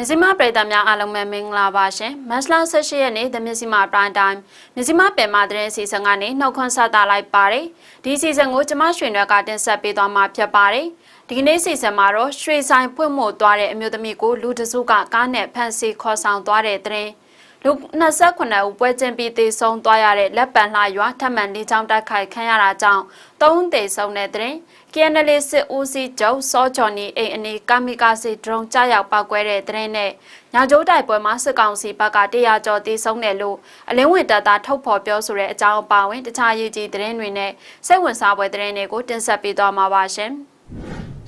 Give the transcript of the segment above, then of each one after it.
မြစီမပရိသတ်များအားလုံးပဲမင်္ဂလာပါရှင်မတ်လ18ရက်နေ့သမြစီမပရိုင်တိုင်းမြစီမပင်မသတင်းစီစဉ်ကနေနှုတ်ခွန်းဆက်တာလိုက်ပါတယ်ဒီစီစဉ်ကိုကျမရွှေရွက်ကတင်ဆက်ပေးသွားမှာဖြစ်ပါတယ်ဒီကနေ့စီစဉ်မှာတော့ရွှေဆိုင်ဖွင့်မှုသွားတဲ့အမျိုးသမီးကိုလူတစုကကားနဲ့ဖမ်းဆီးခေါ်ဆောင်သွားတဲ့သတင်းလူ28ဦးပွဲချင်းပြီးသေဆုံးသွားရတဲ့လက်ပံလှရွာထပ်မံလေးချောင်းတိုက်ခိုက်ခံရတာကြောင့်၃သေဆုံးတဲ့တဲ့ KNL စစ်ဦးစီးချုပ်စောချော်နီအိမ်အနီးကာမီကာစီဒရုန်းကြားရောက်ပောက်ကွဲတဲ့တဲ့နဲ့ညာကျိုးတိုက်ပွဲမှာစစ်ကောင်စီဘက်ကတရားကျော်တေဆုံးတယ်လို့အလင်းဝင်တပ်သားထုတ်ဖော်ပြောဆိုတဲ့အကြောင်းအပါအဝင်တခြားရေးကြီးတဲ့တွေနဲ့စိတ်ဝင်စားပွဲတဲ့တွေကိုတင်ဆက်ပေးသွားမှာပါရှင်။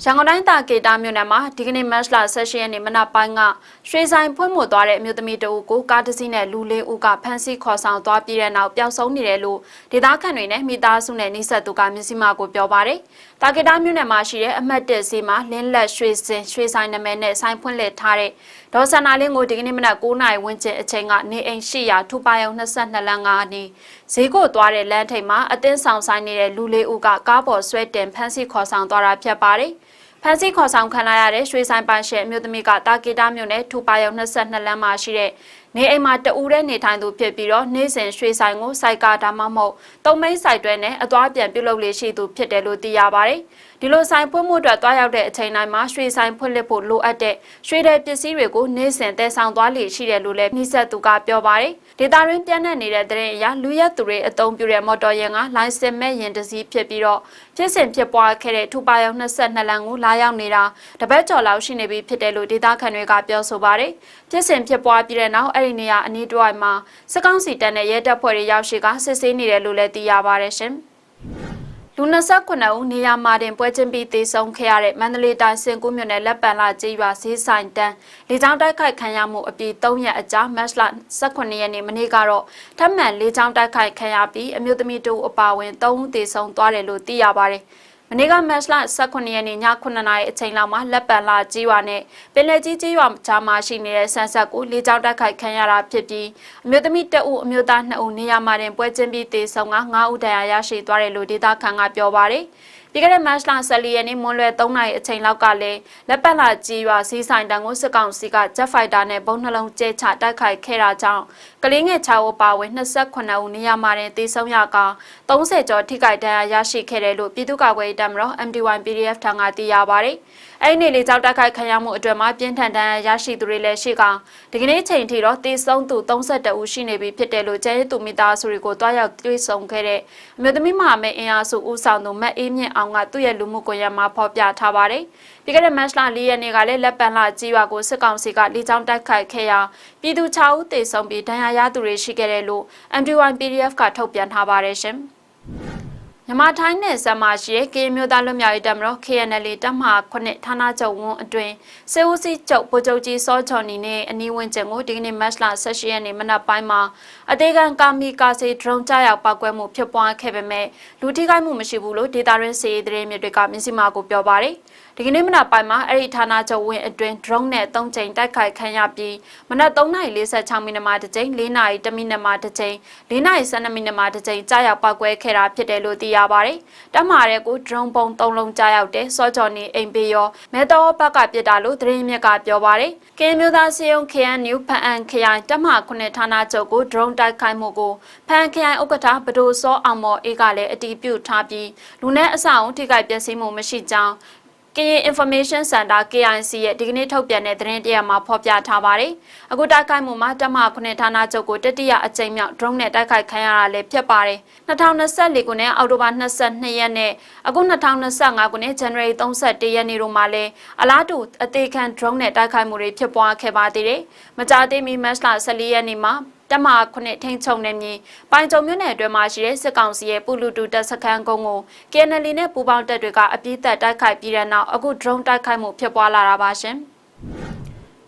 ရန်ကုန်တိုင်းတာကေတာမြို့နယ်မှာဒီကနေ့မတ်လ16ရက်နေ့မနက်ပိုင်းကရွှေဆိုင်ဖွင့်မှုသွားတဲ့အမျိုးသမီးတအုပ်ကိုကားတစ်စီးနဲ့လူလေးဦးကဖမ်းဆီးခေါ်ဆောင်သွားပြီးတဲ့နောက်ပျောက်ဆုံးနေတယ်လို့ဒေသခံတွေနဲ့မိသားစုနဲ့နှိဆက်သူကမျက်စိမှကိုပြောပါတယ်။ တာကေတာမြို့နယ်မှာရှိတဲ့အမှတ်1စီမှာလင်းလက်ရွှေစင်ရွှေဆိုင်နာမည်နဲ့ဆိုင်ဖွင့်လှစ်ထားတဲ့ဒေါ်ဆန္နာလင်းကိုဒီကနေ့မနက်9:00နာရီဝန်းကျင်အချိန်ကနေအိမ်ရှိရာထူပါယုံ22လမ်းကအနီးဈေးကိုသွားတဲ့လမ်းထိပ်မှာအတင်းဆောင်ဆိုင်နေတဲ့လူလေးဦးကကားပေါ်ဆွဲတင်ဖမ်းဆီးခေါ်ဆောင်သွားတာဖြစ်ပါတယ်။ဖန်စီခေါ်ဆောင်ခံလာရတဲ့ရွှေဆိုင်ပိုင်ရှင်အမျိုးသမီးကတာကီတာမြို့နယ်ထူပါယုံ22လမ်းမှာရှိတဲ့ နေအိမ်မှာတအူးတဲ့နေထိုင်သူဖြစ်ပြီးတော့နေစဉ်ရွှေဆိုင်ကိုစိုက်ကာဒါမှမဟုတ်တုံမိတ်စိုက်တွဲနဲ့အသွားပြန်ပြုတ်လုပ်လေးရှိသူဖြစ်တယ်လို့သိရပါတယ်။ဒီလိုဆိုင်ဖွင့်မှုအတွက်တွားရောက်တဲ့အချိန်တိုင်းမှာရွှေဆိုင်ဖွင့်လှစ်ဖို့လိုအပ်တဲ့ရွှေတဲ့ပစ္စည်းတွေကိုနေစဉ်တဲဆောင်သွားလေရှိတယ်လို့လည်းနှိဆက်သူကပြောပါတယ်။ဒေတာရင်းပြန့်နှံ့နေတဲ့တဲ့ရင်အရလူရက်သူတွေအုံပြတဲ့မော်တော်ယာဉ်ကလိုင်စင်မဲ့ယာဉ်တစ်စီးဖြစ်ပြီးတော့ဖြစ်စဉ်ဖြစ်ပွားခဲ့တဲ့ထူပါယုံ22လမ်းကိုလာရောက်နေတာတပတ်ကျော်လောက်ရှိနေပြီဖြစ်တယ်လို့ဒေတာခန်တွေကပြောဆိုပါတယ်။ဖြစ်စဉ်ဖြစ်ပွားပြီးတဲ့နောက်အဲ့ဒီနေရာအနီးတစ်ဝိုက်မှာစကောင်းစီတန်းနဲ့ရဲတပ်ဖွဲ့တွေရောက်ရှိကစစ်ဆေးနေတယ်လို့လည်းသိရပါတယ်ရှင်။လူ29ဦးနေရာမှာတင်ပွဲချင်းပြီးတေဆုံးခဲ့ရတဲ့မန္တလေးတိုင်းစင်ကူးမြို့နယ်လက်ပံလာကျေးရွာဈေးဆိုင်တန်းလေကြောင်းတိုက်ခိုက်ခံရမှုအပြီး3ရက်အကြာမတ်လ18ရက်နေ့မနေ့ကတော့ထပ်မံလေကြောင်းတိုက်ခိုက်ခံရပြီးအမျိုးသမီးတို့အပါအဝင်3ဦးတေဆုံးသွားတယ်လို့သိရပါတယ်။ မနေ့ကမတ်လ18ရက်နေ့ည9နာရီအချိန်လောက်မှာလက်ပံလာကြီးရွာနဲ့ပင်လယ်ကြီးကြီးရွာကြားမှာရှိနေတဲ့ဆန်ဆက်ကိုလေကြောင်းတိုက်ခိုက်ခံရတာဖြစ်ပြီးအမျိုးသမီးတအုပ်အမျိုးသား2ဦးနေရာမှာတင်ပွဲချင်းပြီးတေဆုံးက9ဦးတရားရရှိသွားတယ်လို့ဒေသခံကပြောပါတယ်။ ပြီးခဲ့တဲ့မတ်လ14ရက်နေ့မွန်းလွဲ3နာရီအချိန်လောက်ကလည်းလက်ပတ်လာကြီးရွာစီးဆိုင်တန်းကိုစစ်ကောင်စီကဂျက်ဖိုက်တာနဲ့ဘုံနှလုံးကျဲချတိုက်ခိုက်ခဲ့တာကြောင့်ကလေးငယ်6ဦးပါဝင်28ဦးနေရာမှာတင်သေဆုံးရက30ကျော်ထိခိုက်ဒဏ်ရာရရှိခဲ့တယ်လို့ပြည်သူ့ကာကွယ်ရေးတပ်မတော် MD1 PDF ထံကသိရပါတယ်။ အဲ့ဒီလေကြောက်တိုက်ခိုက်ခံရမှုအတွက်မှာပြင်းထန်ဒဏ်ရာရရှိသူတွေလည်းရှိကဒီကနေ့ချိန်ထိတော့တေဆုံးသူ32ဦးရှိနေပြီဖြစ်တယ်လို့ကျန်းရေးသူမိသားစုတွေကိုတွားရောက်တွေ့ဆုံခဲ့တဲ့အမျိုးသမီးမဟာမိတ်အင်အားစုဦးဆောင်သူမတ်အေးမြင့်အောင်ကသူ့ရဲ့လူမှုကွန်ရက်မှာဖော်ပြထားပါတယ်။ပြီးခဲ့တဲ့မတ်လ၄ရက်နေ့ကလည်းလက်ပံလာကြီးရွာကိုစစ်ကောင်စီကလေကြောင်းတိုက်ခိုက်ခဲ့ရာပြည်သူ6ဦးသေဆုံးပြီးဒဏ်ရာရသူတွေရှိခဲ့တယ်လို့ MD1 PDF ကထုတ်ပြန်ထားပါတယ်ရှင်။ မြန်မာထိုင်းနယ်စပ်မှာရှိတဲ့ကရင်မျိုးသားလွတ်မြောက်ရေးတပ်မတော် KNL တပ်မဟာ9ဌာနချုပ်ဝန်းအတွင်းစေဦးစီချုပ်ဗိုလ်ချုပ်ကြီးစောချော်နီနဲ့အနီးဝန်းကျင်ကိုဒီကနေ့မတ်လ18ရက်နေ့မနက်ပိုင်းမှာအသေးခံကာမီကာစီဒရုန်းကြားရောက်ပောက်ကွဲမှုဖြစ်ပွားခဲ့ပေမဲ့လူထိခိုက်မှုမရှိဘူးလို့ဒေတာရင်းစီရေးသတင်းမြစ်တွေကမြစီမာကိုပြောပါတယ်။ ဒီကနေ့မနက်ပိုင်းမှာအဲ့ဒီဌာနချုပ်ဝင်းအတွင်း drone နဲ့၃ချိန်တိုက်ခိုက်ခံရပြီးမနက်3:46မိနစ်မှာတစ်ချိန်4:00မိနစ်မှာတစ်ချိန်4:12မိနစ်မှာတစ်ချိန်ကြားရောက်ပောက်ကွဲခဲ့တာဖြစ်တယ်လို့သိရပါတယ်။တမရဲကို drone ပုံ၃လုံးကြားရောက်တဲ့စောကြော်နေအိမ်ပေရောမဲတော်ဘက်ကပြစ်တာလို့သတင်းမြစ်ကပြောပါတယ်။ကင်းမျိုးသားစီယုံ KNU ဖန်အန်ခရိုင်တမခုနှစ်ဌာနချုပ်ကို drone တိုက်ခိုက်မှုကိုဖန်ခရိုင်ဥက္ကဋ္ဌဘဒိုစောအောင်မော်အေးကလည်းအတီးပြုတ်ထားပြီးလူနဲ့အဆောင်ထိခိုက်ပျက်စီးမှုမရှိကြောင်း ကရင် Information Center KIC ရဲ့ဒီကနေ့ထုတ်ပြန်တဲ့သတင်းတရမှာဖော်ပြထားပါတယ်။အခုတိုက်ခိုက်မှုမှာတမခုနှစ်ဌာနချုပ်ကိုတတိယအကြိမ်မြောက် drone နဲ့တိုက်ခိုက်ခံရတာလည်းဖြစ်ပါတယ်။2024ခုနှစ်အောက်တိုဘာ22ရက်နဲ့အခု2025ခုနှစ် January 31ရက်နေ့တို့မှာလည်းအလားတူအသေးခံ drone နဲ့တိုက်ခိုက်မှုတွေဖြစ်ပွားခဲ့ပါသေးတယ်။မကြာသေးမီမတ်လ14ရက်နေ့မှာ တမခုနှစ်ထိန်ချုံနေမြေပိုင်ကြုံမြို့နယ်အတွင်းမှာရှိတဲ့စစ်ကောင်စီရဲ့ပူလူတူတပ်စခန်းကုန်းကို KNL နဲ့ပူးပေါင်းတပ်တွေကအပြည့်သက်တိုက်ခိုက်ပြီးတဲ့နောက်အခု drone တိုက်ခိုက်မှုဖြစ်ပွားလာတာပါရှင်။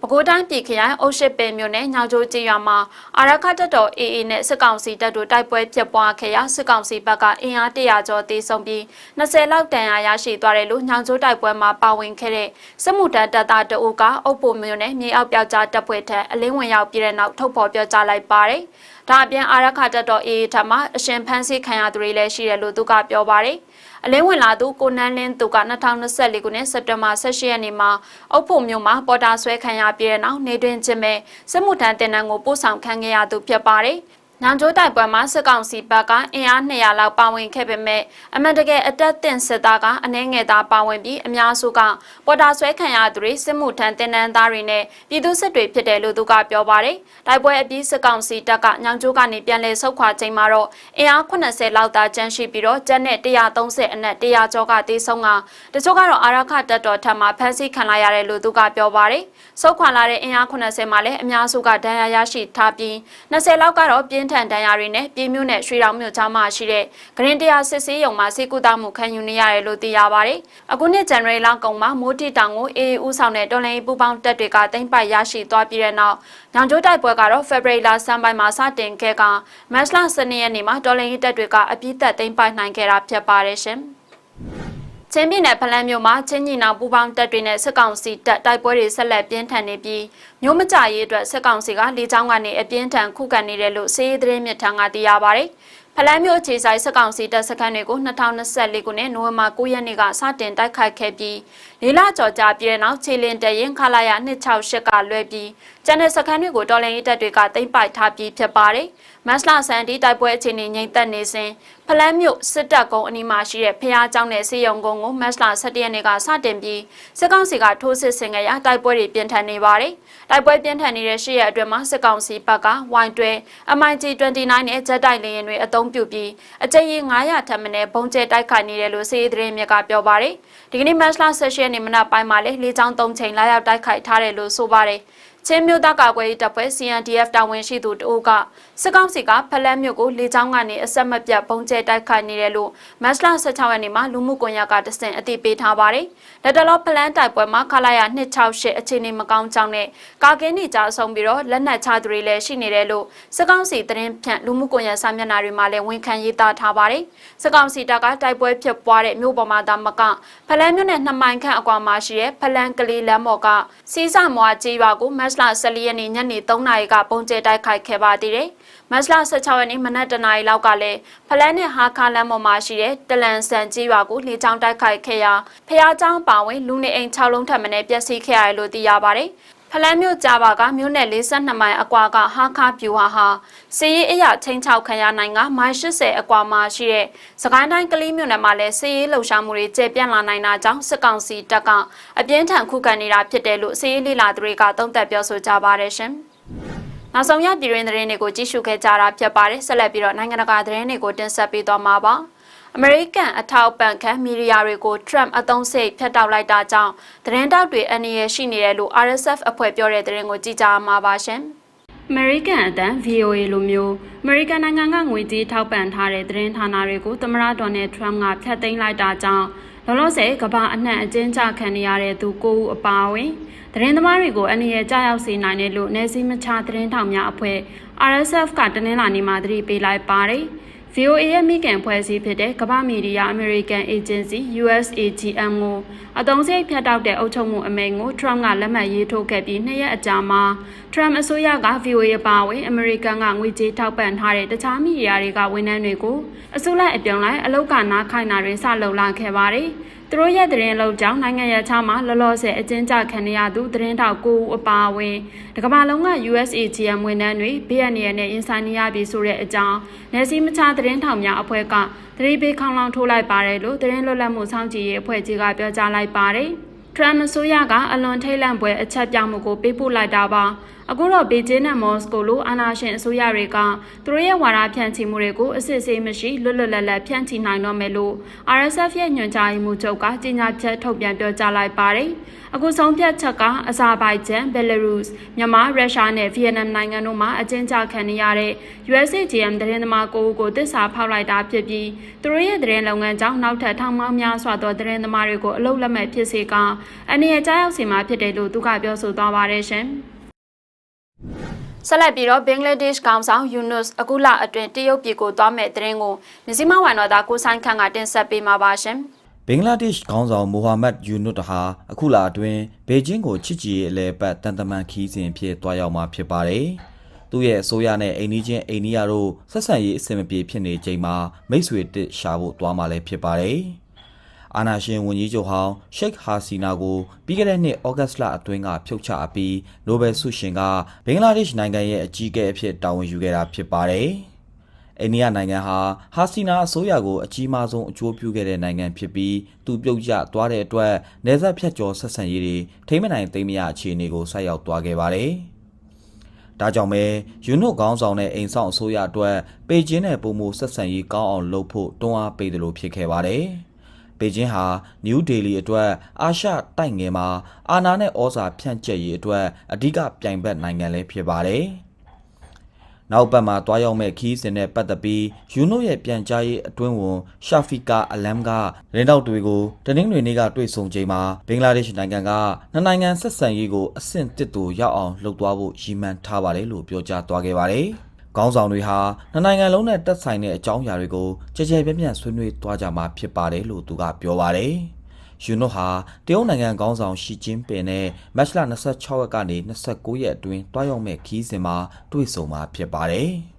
ပဲခူးတိုင်းပြည်ခရိုင်အုတ်ရှိပင်မြို့နယ်ညောင်ကျိုးကျေးရွာမှာအာရခတပ်တော် AA နဲ့စစ်ကောင်စီတပ်တို့တိုက်ပွဲဖြစ်ပွားခဲ့ရာစစ်ကောင်စီဘက်ကအင်အား100ကျော်တေဆုံးပြီး20လောက်တန်ရာရရှိသွားတယ်လို့ညောင်ကျိုးတိုက်ပွဲမှာပါဝင်ခဲ့တဲ့စစ်မှုထမ်းတပ်သားတအုပ်ကအုပ်ပုံမြို့နယ်မြေအောက်ပြောက်ကြားတပ်ဖွဲ့ထက်အလင်းဝင်ရောက်ပြည်တဲ့နောက်ထုတ်ဖော်ပြောကြားလိုက်ပါတယ်။ဒါအပြင်အာရခတက်တော်အေးထမအရှင်ဖန်းစီခံရသူတွေလည်းရှိတယ်လို့သူကပြောပါတယ် အလင်းဝင်လာသူကိုနန်းလင်းသူက2024ခုနှစ်စက်တင်ဘာ18ရက်နေ့မှာအုပ်ဖို့မြို့မှာပေါ်တာဆွဲခံရပြီးတဲ့နောက်နေတွင်ချင်းမဲ့စစ်မှုထမ်းတင်နန်းကိုပို့ဆောင်ခံခဲ့ရသူဖြစ်ပါတယ်။ ညောင်ကျိုးတိုက်ပွဲမှာစစ်ကောင်စီဘက်ကအင်အား200လောက်ပါဝင်ခဲ့ပေမဲ့အမှန်တကယ်အတက်တင်စစ်သားကအနှဲငယ်သားပါဝင်ပြီးအများစုကပေါ်တာဆွဲခံရသူတွေစစ်မှုထမ်းတင်နန်းသားတွေနဲ့ပြည်သူစစ်တွေဖြစ်တယ်လို့သူကပြောပါတယ်။တိုက်ပွဲအပြီးစစ်ကောင်စီတပ်ကညောင်ကျိုးကနေပြန်လည်ဆုတ်ခွာချိန်မှာတော့အင်အား80လောက်သာကျန်ရှိပြီးတော့ကျန်တဲ့130အနက်100ကျော်ကတေးဆုံးကတချို့ကတော့အာရခတပ်တော်ထပ်မှာဖမ်းဆီးခံလိုက်ရတယ်လို့သူကပြောပါတယ်။ဆုတ်ခွာလာတဲ့အင်အား80မှာလည်းအများစုကဒဏ်ရာရရှိထားပြီး20လောက်ကတော့ပြင်းထန်ဒဏ်ရာတွေနဲ့ပြည်မြို့နဲ့ရွှေတောင်မြို့ကြားမှာရှိတဲ့ဂရင်တရားစစ်ဆေးရုံမှာစေကူတာမှုခံယူနေရတယ်လို့သိရပါတယ်။အခုနှစ်ဇန်နဝါရီလကုန်မှာမိုးတီတောင်ကိုအေးဦးဆောင်တဲ့တော်လိုင်းပူပေါင်းတပ်တွေကတင်ပိုက်ရရှိသွားပြီးတဲ့နောက်ညောင်ကျိုးတိုက်ပွဲကတော့ဖေဖော်ဝါရီလဆန်းပိုင်းမှာစတင်ခဲ့ကမတ်လ12ရက်နေ့မှာတော်လိုင်းတပ်တွေကအပြည့်သက်တင်ပိုက်နိုင်ခဲ့တာဖြစ်ပါတယ်ရှင်။ ချင်းပြည်နယ်ဖလန်းမြို့မှာချင်းညီနောင်ပူပေါင်းတပ်တွေနဲ့စစ်ကောင်စီတပ်တိုက်ပွဲတွေဆက်လက်ပြင်းထန်နေပြီးမြို့မကြရေးအတွက်စစ်ကောင်စီကလေကြောင်းကနေအပြင်းထန်ခုခံနေတယ်လို့စီးရီးသတင်းမြစ်ထံကသိရပါဗျ။ဖလန်းမြို့ခြေဆိုင်စစ်ကောင်စီတပ်စခန်းတွေကို2024ခုနှစ်နိုဝင်ဘာ9ရက်နေ့ကစတင်တိုက်ခိုက်ခဲ့ပြီး ၄လကျော်ကြာပြည်တဲ့နောက်ခြေလင်တရင်ခလာရ268ကလွဲပြီးကျန်တဲ့စခန်းတွေကိုတော်လန်ရေးတပ်တွေကသိမ်းပိုက်ထားပြီးဖြစ်ပါတယ်။မတ်လဆန်ဒီတိုက်ပွဲအခြေအနေငြိမ်သက်နေစဉ်ဖလန်းမြို့စစ်တပ်ကုန်းအနီးမှာရှိတဲ့ဖျားကျောင်းနဲ့စေယုံကုန်းကိုမတ်လ17ရက်နေ့ကစတင်ပြီးစစ်ကောင်စီကထိုးစစ်ဆင်ခဲ့ရာတိုက်ပွဲတွေပြင်းထန်နေပါတယ်။တိုက်ပွဲပြင်းထန်နေတဲ့ရှေ့ရက်အတွင်းမှာစစ်ကောင်စီဘက်ကဝိုင်းတွဲ MIG 29နဲ့ဂျက်တိုက်လေယာဉ်တွေအသုံးပြုပြီးအကြိမ်900ထပ်မံနဲ့ဘုံကျဲတိုက်ခိုက်နေတယ်လို့စစ်ရေးသတင်းမြစ်ကပြောပါတယ်။ ဒီကနေ့မတ်လ16ရက်နေ့မနက်ပိုင်းမှာလည်းလေကြောင်း၃ချိန်လာရောက်တိုက်ခိုက်ထားတယ်လို့ဆိုပါတယ်။ချင်းမြို့သားကာကွယ်ရေးတပ်ဖွဲ့ CNDF တာဝန်ရှိသူတအိုးကစစ်ကောင်စီကဖလန်းမြို့ကိုလေကြောင်းကနေအဆက်မပြတ်ပုံကျဲတိုက်ခိုက်နေတယ်လို့မတ်လ16ရက်နေ့မှာလူမှုကွန်ရက်ကတဆင့်အသိပေးထားပါတယ်။လက်တလောဖလန်းတိုက်ပွဲမှာခလာရ268အခြေအနေမကောင်းကြောင်းနဲ့ကာကင်းနေကြဆုံးပြီးတော့လက်နက်ချသူတွေလည်းရှိနေတယ်လို့စစ်ကောင်စီသတင်းဖြန့်လူမှုကွန်ရက်စာမျက်နှာတွေမှာလည်းဝန်ခံရေးသားထားပါတယ်။စစ်ကောင်စီတပ်ကတိုက်ပွဲဖြစ်ပွားတဲ့မြို့ပေါ်မှာသာမကဖလန်းမြို့နယ်နှစ်မိုင်ခန့်အကွာမှာရှိတဲ့ဖလန်းကလေးလမ်းပေါ်ကစီးစမွားကြီးရွာကိုမတ်လ14ရက်နေ့ညနေ3နာရီကပုံကျဲတိုက်ခိုက်ခဲ့ပါသေးတယ်။မတ်လ16ရက်နေ့မနက်9:00နာရီလောက်ကလည်းဖလန်းနဲ့ဟာခါလမ်းပေါ်မှာရှိတဲ့တလန်ဆန်ကြီးရွာကိုလေကြောင်းတိုက်ခိုက်ခဲ့ရာဖျားချောင်းပါဝင်လူနေအိမ်6လုံးထပ်မံပျက်စီးခဲ့ရတယ်လို့သိရပါတယ်။ဖလန်းမြို့ကြပါကမြို့နယ်42မိုင်အကွာကဟာခါပြူဟာဟာစီရေးအရာချင်းချောက်ခံရနိုင်ကမိုင်80အကွာမှာရှိတဲ့စကိုင်းတိုင်းကလေးမြို့နယ်မှာလည်းစီရေးလှုပ်ရှားမှုတွေကျေပြန့်လာနိုင်တာကြောင့်စစ်ကောင်စီတပ်ကအပြင်းထန်ခုခံနေတာဖြစ်တယ်လို့စီရေးလေလာသူတွေကသုံးသပ်ပြောဆိုကြပါတယ်ရှင်။ နောက်ဆုံးရပြည်တွင်းသတင်းတွေကိုကြည့်ရှုခဲ့ကြတာဖြစ်ပါတယ်ဆက်လက်ပြီးတော့နိုင်ငံတကာသတင်းတွေကိုတင်ဆက်ပေးသွားမှာပါ။အမေရိကန်အထောက်ပံ့ခံမီဒီယာတွေကို Trump အသုံးစိတ်ဖျက်တောက်လိုက်တာကြောင့်သတင်းတောက်တွေအနေရရှိနေတယ်လို့ RSF အဖွဲ့ပြောတဲ့သတင်းကိုကြည့်ကြမှာပါရှင်။ American အတန် VOA လိုမျိုး American နိုင်ငံကငွေကြေးထောက်ပံ့ထားတဲ့သတင်းဌာနတွေကိုသမ္မတဒေါ်နယ်ထရမ့်ကဖျက်သိမ်းလိုက်တာကြောင့် လောလောဆယ်ကမ္ဘာအနှံ့အကျဉ်းချခံနေရတဲ့သူကိုဦးအပါအဝင်သတင်းသမားတွေကိုအနေရကြောက်ရောက်စေနိုင်တယ်လို့နေစည်းမချသတင်းထောက်များအဖွဲ့ RSF ကတနင်္လာနေ့မှာသတိပေးလိုက်ပါတယ်။ VOA ရဲ့မိခင်ဖွဲ့စည်းဖြစ်တဲ့ကမ္ဘာမီဒီယာ American Agency USAGM ကိုအသုံးစရိတ်ဖြတ်တောက်တဲ့အုပ်ချုပ်မှုအမိန့်ကို Trump ကလက်မှတ်ရေးထိုးခဲ့ပြီးနှစ်ရက်အကြာမှာ Trump အစိုးရက VOA ပါဝင် American ကငွေကြေးထောက်ပံ့ထားတဲ့တခြားမီဒီယာတွေကဝန်ထမ်းတွေကိုအစိုးလိုက်အပြုံလိုက်အလုတ်ကနားခိုင်းတာတွေစလုပ်လာခဲ့ပါတယ်။ သူတို့ရဲ့သတင်းလုံးကြောင့်နိုင်ငံရခြားမှာလောလောဆယ်အကျဉ်းချခံရသူသတင်းထောက်ကိုအပါအဝင်တကမ္ဘာလုံးက USAGM ဝန်ထမ်းတွေဘေးအန္တရာယ်နဲ့ရင်ဆိုင်နေရပြီဆိုတဲ့အကြောင်းနယ်စည်းမခြားသတင်းထောက်များအဖွဲ့ကသတိပေးခေါင်းလောင်းထိုးလိုက်ပါတယ်လို့သတင်းလွတ်လပ်မှုစောင့်ကြည့်ရေးအဖွဲ့ကြီးကပြောကြားလိုက်ပါတယ်။ထရမ်အစိုးရကအလွန်ထိတ်လန့်ပွဲအချက်ပြမှုကိုပေးပို့လိုက်တာပါအခုတော့ဘေကျင်းနဲ့မော်စကိုလိုအာဏာရှင်အစိုးရတွေကသူတို့ရဲ့ဝါဒဖြန့်ချီမှုတွေကိုအစစ်အဆေးမရှိလွတ်လွတ်လပ်လပ်ဖြန့်ချီနိုင်တော့မယ်လို့ RSF ရဲ့ညွှန်ကြားရေးမှူးချုပ်ကကြေညာချက်ထုတ်ပြန်ပြောကြားလိုက်ပါတယ်။အခုဆုံးဖြတ်ချက်ကအဇာဘိုင်ဂျန်၊ဘယ်လာရုစ်၊မြန်မာ၊ရုရှားနဲ့ဗီယက်နမ်နိုင်ငံတို့မှာအကျဉ်းချခံနေရတဲ့ USAGM သတင်းသမားကိုကိုတစ္ဆာဖောက်လိုက်တာဖြစ်ပြီးသူတို့ရဲ့သတင်းလုပ်ငန်းကြောင့်နောက်ထပ်ထောင်ပေါင်းများစွာသောသတင်းသမားတွေကိုအလုပ်လက်မဲ့ဖြစ်စေကအနေနဲ့ကြားရောက်စီမှာဖြစ်တယ်လို့သူကပြောဆိုသွားပါတယ်ရှင်။ ဆက်လက်ပြီးတော့ဘင်္ဂလားဒေ့ရှ်ကောင်ဆောင်ယူနွတ်အခုလအတွင်းတရုတ်ပြည်ကိုသွားမဲ့တဲ့ရင်ကိုမြစီမဝန်တော်သားကိုဆိုင်ခန့်ကတင်ဆက်ပေးမှာပါရှင်ဘင်္ဂလားဒေ့ရှ်ခေါင်းဆောင်မိုဟာမက်ယူနွတ်ဟာအခုလအတွင်းဘေကျင်းကိုချစ်ကြည်ရေးအလဲပတ်တန်တမန်ခီးစဉ်ဖြစ်တွားရောက်မှာဖြစ်ပါတယ်။သူသူ့ရဲ့အစိုးရနဲ့အိန္ဒိချင်းအိန္ဒိယတို့ဆက်ဆံရေးအဆင်မပြေဖြစ်နေချိန်မှာမိတ်ဆွေတစ်ရှာဖို့သွားမှလည်းဖြစ်ပါတယ်။ အာနာရှင်ဝန်ကြီးချုပ်ဟောင်းရှိတ်ဟာစီနာကိုပြီးခဲ့တဲ့နှစ်ဩဂတ်စ်လအတွင်းကဖြုတ်ချအပြီးနိုဘယ်ဆုရှင်ကဘင်္ဂလားဒေ့ရှ်နိုင်ငံရဲ့အကြီးအကဲအဖြစ်တာဝန်ယူခဲ့တာဖြစ်ပါတယ်။အိန္ဒိယနိုင်ငံဟာဟာစီနာအစိုးရကိုအကြီးမားဆုံးအကျိုးပြုခဲ့တဲ့နိုင်ငံဖြစ်ပြီးသူပြုတ်ကျသွားတဲ့အတွက်နေဆက်ဖြတ်ကျော်ဆက်ဆံရေးတွေထိမ့်မနိုင်သိမ်းမရအခြေအနေကိုဆိုက်ရောက်သွားခဲ့ပါတယ်။ဒါကြောင့်ပဲယူနွတ်ကောင်းဆောင်တဲ့အိမ်ဆောင်အစိုးရအတွက်ပေကျင်းနဲ့ပုံမှုဆက်ဆံရေးကောင်းအောင်လုပ်ဖို့တွန်းအားပေးတယ်လို့ဖြစ်ခဲ့ပါတယ်။ ပေကျင်းဟာနယူးဒေလီအတွက်အာရှတိုက်ငယ်မှာအာဏာနဲ့ဩဇာဖြန့်ကျက်ရေးအတွက်အဓိကပြိုင်ဘက်နိုင်ငံလည်းဖြစ်ပါတယ်။နောက်ပတ်မှာတွားရောက်မဲ့ခီးစဉ်နဲ့ပတ်သက်ပြီးယူနိုရဲ့ပြန်ကြားရေးအတွင်းဝန်ရှာဖီကာအလမ်ကရင်းနောက်တွေကိုတနင်္ဂနွေနေ့ကတွေ့ဆုံချိန်မှာဘင်္ဂလားဒေ့ရှ်နိုင်ငံကနှစ်နိုင်ငံဆက်ဆံရေးကိုအဆင့်တစ်တူရောက်အောင်လှုပ်သွားဖို့ရည်မှန်းထားပါတယ်လို့ပြောကြားသွားခဲ့ပါတယ်။ ခေါင်းဆောင်တွေဟာနှစ်နိုင်ငံလုံးနဲ့တက်ဆိုင်တဲ့အကြောင်းအရာတွေကိုကြကြပြန့်ပြန့်ဆွေးနွေးသွားကြမှာဖြစ်ပါတယ်လို့သူကပြောပါတယ်။ယူနိုဟာတရုတ်နိုင်ငံခေါင်းဆောင်ရှီကျင်းပင်နဲ့မတ်လ26ရက်ကနေ29ရက်အတွင်းတွားရောက်မဲ့ခီးစဉ်မှာတွေ့ဆုံမှာဖြစ်ပါတယ်။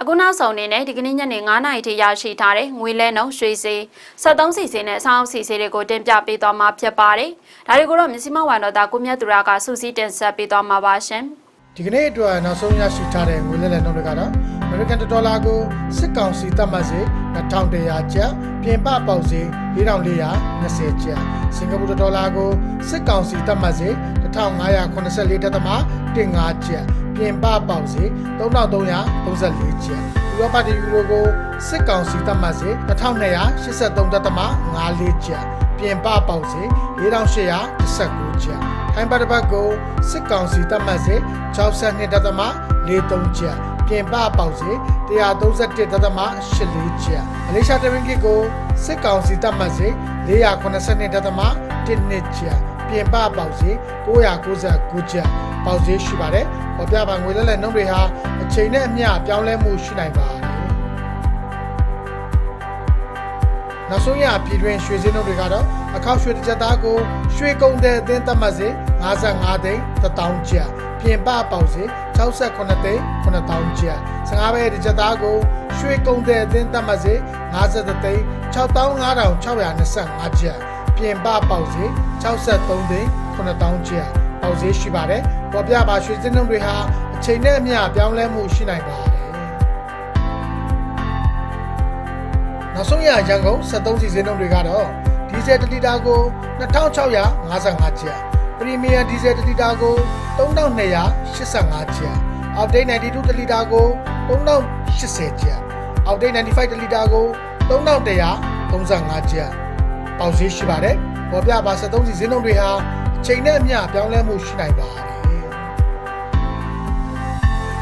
အခုနောက်ဆုံးအနေနဲ့ဒီကနေ့ညနေ9:00နာရီထိရရှိထားတဲ့ငွေလဲနှုန်းရွှေစီ73စီစီနဲ့ဆောင်းစီစီတွေကိုတင်ပြပေးသွားမှာဖြစ်ပါတယ်။ဒါတွေကိုတော့မြစီမဝန်တော်သားကိုမြတ်သူရကစူးစီးတင်ဆက်ပေးသွားမှာပါရှင်။ ဒီကနေ့အတွက်နောက်ဆုံးရရှိထားတဲ့ငွေလဲလှယ်နှုန်းတွေကတော့ American ဒေါ်လာကိုစစ်ကောင်စီသတ်မှတ်စေ2100ကျပ်ပြင်ပပေါက်စေ4420ကျပ်စင်ကာပူဒေါ်လာကိုစစ်ကောင်စီသတ်မှတ်စေ1584တက်သမ15ကျပ်ပြင်ပပေါက်စေ3334ကျပ်ဥရောပတီယူရိုကိုစစ်ကောင်စီသတ်မှတ်စေ2283တက်သမ54ကျပ်ပြင်ပပေါက်စေ4819ကျပ် ထိုင်းဘတ်တစ်ပတ်ကိုစစ်ကောင်စီသတ်မှတ်စေ62တက်သမ43ကျပ်ပြင်ပပေါက်စေ131တက်သမ84ကျပ်မလေးရှားတရင်းကစ်ကိုစစ်ကောင်စီသတ်မှတ်စေ482တက်သမ12ကျပ်ပြင်ပပေါက်စေ999ကျပ်ပေါက်စေရှိပါတယ်။ပေါ်ပြပါငွေလဲလဲနှုန်းတွေဟာအချိန်နဲ့အမျှပြောင်းလဲမှုရှိနိုင်ပါတယ်။နောက်ဆုံးရပြည်တွင်းရွှေစင်းနှုန်းတွေကတော့အခောက်ရွှေတစ်ကြက်သားကိုရွှေကုံတဲ့အသင်းသတ်မှတ်စေ 55သိန်း1000ကျပ်ပြင်ပပေါက်စေ68သိန်း9000ကျပ်15ပဲတစ်ကြက်သားကိုရွှေကုံတဲ့အသင်းသတ်မှတ်စေ53သိန်း65,625ကျပ်ပြင်ပပေါက်စေ63သိန်း9000ကျပ်ပေါက်စေရှိပါတယ်ပေါ်ပြပါရွှေစင်းနှုန်းတွေဟာအချိန်နဲ့အမျှပြောင်းလဲမှုရှိနိုင်ပါတယ်နောက်ဆုံးရရန်ကုန်73စီစဉ်နှုန်းတွေကတော့ဒီဇယ်1လီတာကို2655ကျပ် ပရီမီယံဒီဇယ်1လီတာကို3285ကျပ်အောက်ဒိတ်92တလီတာကို3080ကျပ်အောက်ဒိတ်95တလီတာကို3135ကျပ်ပေါက်ဈေးရှိပါတယ်ပေါ်ပြပါ73စီစဉ်နှုန်းတွေဟာအချိန်နဲ့အမျှပြောင်းလဲမှုရှိနိုင်ပါတယ်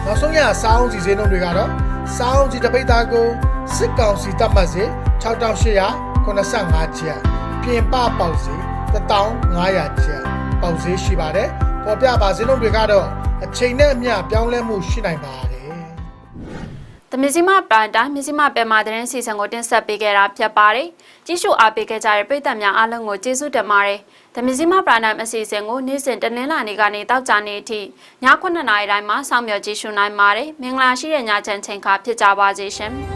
နောက်ဆုံးရစောင်းစီစဉ်နှုန်းတွေကတော့စောင်းစီတပိတ်သားကိုစစ်ကောင်စီတပ်မှတ်စေ6885ကျပ်ပြင်ပပေါက်စေ1500ကျပ် ပေါက်ဈေးရှိပါတယ်ပေါ်ပြပါဈေးနှုန်းတွေကတော့အချိန်နဲ့အမျှပြောင်းလဲမှုရှိနိုင်ပါတယ်။သမီစီမပန်တိုင်းမြစီမပယ်မာတဲ့စီစဉ်ကိုတင်ဆက်ပေးခဲ့တာဖြစ်ပါတယ်။ကြီးစုအားပေးခဲ့ကြတဲ့ပရိသတ်များအားလုံးကိုကျေးဇူးတင်ပါတယ်။သမီစီမပန်တိုင်းအစီအစဉ်ကိုနေ့စဉ်တနင်္လာနေ့ကနေတောက်ကြနေ့အထိည9:00နာရီတိုင်းမှာစောင့်မျှော်ကြည့်ရှုနိုင်ပါတယ်။မင်္ဂလာရှိတဲ့ညချမ်းချိန်ခါဖြစ်ကြပါစေရှင်။